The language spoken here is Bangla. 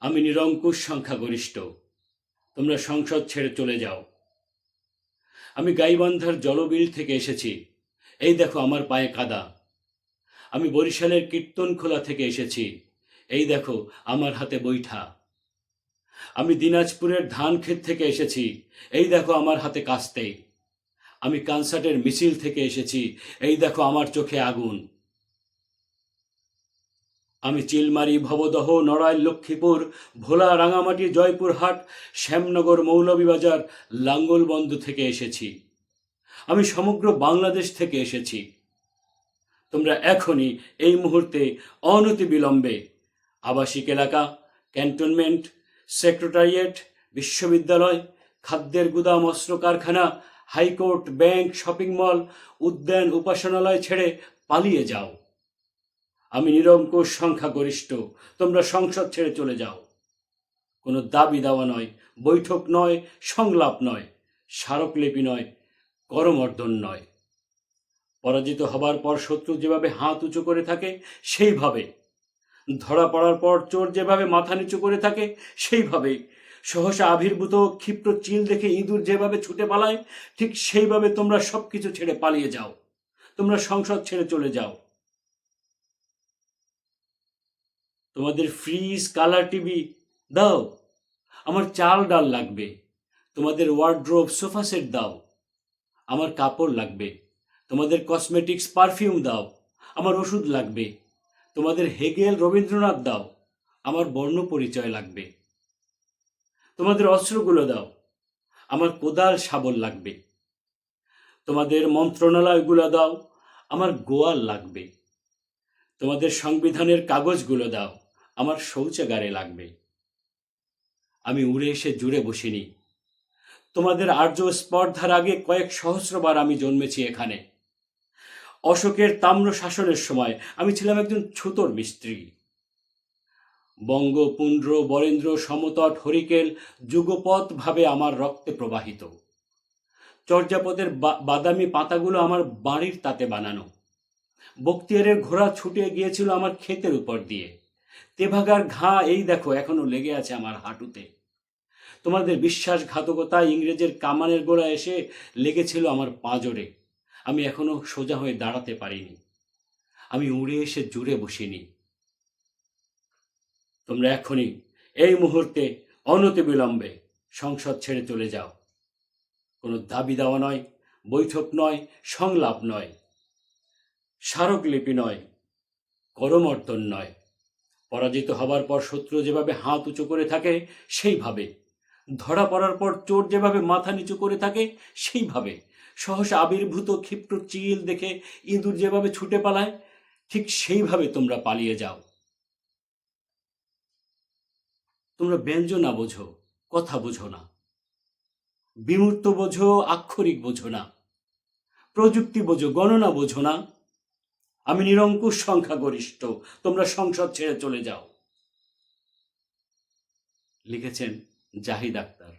আমি নিরঙ্কুশ সংখ্যাগরিষ্ঠ। তোমরা সংসদ ছেড়ে চলে যাও। আমি গাইবান্ধার জলবিল থেকে এসেছি। এই দেখো আমার পায়ে কাদা। আমি বরিশালের কীর্তনখোলা থেকে এসেছি। এই দেখো আমার হাতে বৈঠা। আমি দিনাজপুরের ধান ক্ষেত থেকে এসেছি। এই দেখো আমার হাতে কাস্তে। আমি কানসার্টের মিছিল থেকে এসেছি। এই দেখো আমার চোখে আগুন। আমি চিলমারি ভবদহ, নড়াইল, লক্ষ্মীপুর, ভোলা, রাঙামাটি, জয়পুরহাট, শ্যামনগর, মৌলভীবাজার, লাঙ্গলবন্ধ থেকে এসেছি। আমি সমগ্র বাংলাদেশ থেকে এসেছি। তোমরা এখনই এই মুহূর্তে অনতি বিলম্বে আবাসিক এলাকা, ক্যান্টনমেন্ট, সেক্রেটারিয়েট, বিশ্ববিদ্যালয়, খাদ্যের গুদাম অস্ত্র কারখানা হাইকোর্ট, ব্যাংক, শপিং মল, উদ্যান, উপাসনালয় ছেড়ে পালিয়ে যাও। আমি নিরঙ্কুশ সংখ্যাগরিষ্ঠ। তোমরা সংসদ ছেড়ে চলে যাও। কোনো দাবি দাওয়া নয়, বৈঠক নয়, সংলাপ নয়, স্মারকলিপি নয়, করমর্দন নয়। পরাজিত হবার পর শত্রু যেভাবে হাত উঁচু করে থাকে, সেইভাবে। ধরা পড়ার পর চোর যেভাবে মাথা নিচু করে থাকে, সেইভাবে। সহসা আবির্ভূত ক্ষিপ্র চিল দেখে ইঁদুর যেভাবে ছুটে পালায়, ঠিক সেইভাবে তোমরা সবকিছু ছেড়ে পালিয়ে যাও। তোমরা সংসদ ছেড়ে চলে যাও। তোমাদের ফ্রিজ কালার টিভি দাও। আমার চাল ডাল লাগবে। তোমাদের ওয়ার্ড্রোব সোফা সেট দাও। আমার কাপড় লাগবে। তোমাদের কসমেটিক্স পারফিউম দাও। আমার ওষুধ লাগবে। তোমাদের হেগেল রবীন্দ্রনাথ দাও। আমার বর্ণ পরিচয় লাগবে। তোমাদের অস্ত্রগুলো দাও। আমার কোদাল শাবল লাগবে। তোমাদের মন্ত্রণালয়গুলো দাও। আমার গোয়াল লাগবে। তোমাদের সংবিধানের কাগজগুলো দাও। আমার শৌচাগারে লাগবে। আমি উড়ে এসে জুড়ে বসিনি। তোমাদের আর্য স্পর্ধার আগে কয়েক সহস্রবার আমি জন্মেছি এখানে। অশোকের তাম্র শাসনের সময় আমি ছিলাম একজন ছুতোর মিস্ত্রি। বঙ্গপুন্ড্র বরেন্দ্র, সমতট, হরিকেল যুগপথ ভাবে আমার রক্তে প্রবাহিত। চর্যাপদের বাদামি পাতাগুলো আমার বাড়ির তাতে বানানো। বক্তিয়ারের ঘোড়া ছুটে গিয়েছিল আমার ক্ষেতের উপর দিয়ে। তেভাগার ঘা এই দেখো এখনও লেগে আছে আমার হাঁটুতে। তোমাদের বিশ্বাসঘাতকতা ইংরেজের কামানের গোড়া এসে লেগেছিল আমার পাঁজরে। আমি এখনও সোজা হয়ে দাঁড়াতে পারিনি। আমি উড়ে এসে জুড়ে বসিনি। তোমরা এখনই এই মুহূর্তে অনতি বিলম্বে সংসদ ছেড়ে চলে যাও। কোনো দাবি দেওয়া নয়, বৈঠক নয়, সংলাপ নয়। স্মারকলিপি নয়, করমর্দন নয়। পরাজিত হবার পর শত্রু যেভাবে হাত উঁচু করে থাকে, সেইভাবে। ধরা পড়ার পর চোর যেভাবে মাথা নিচু করে থাকে, সেইভাবে। সহসা আবির্ভূত ক্ষিপ্র চিল দেখে ইঁদুর যেভাবে ছুটে পালায়, ঠিক সেইভাবে তোমরা পালিয়ে যাও। তোমরা ব্যঞ্জনা বোঝো, কথা বোঝো না। বিমূর্ত বোঝো, আক্ষরিক বোঝো না। প্রযুক্তি বোঝো, গণনা বোঝো না। আমি নিরঙ্কুশ সংখ্যাগরিষ্ঠ। তোমরা সংসদ ছেড়ে চলে যাও। লিখেছেন জাহিদ আক্তার।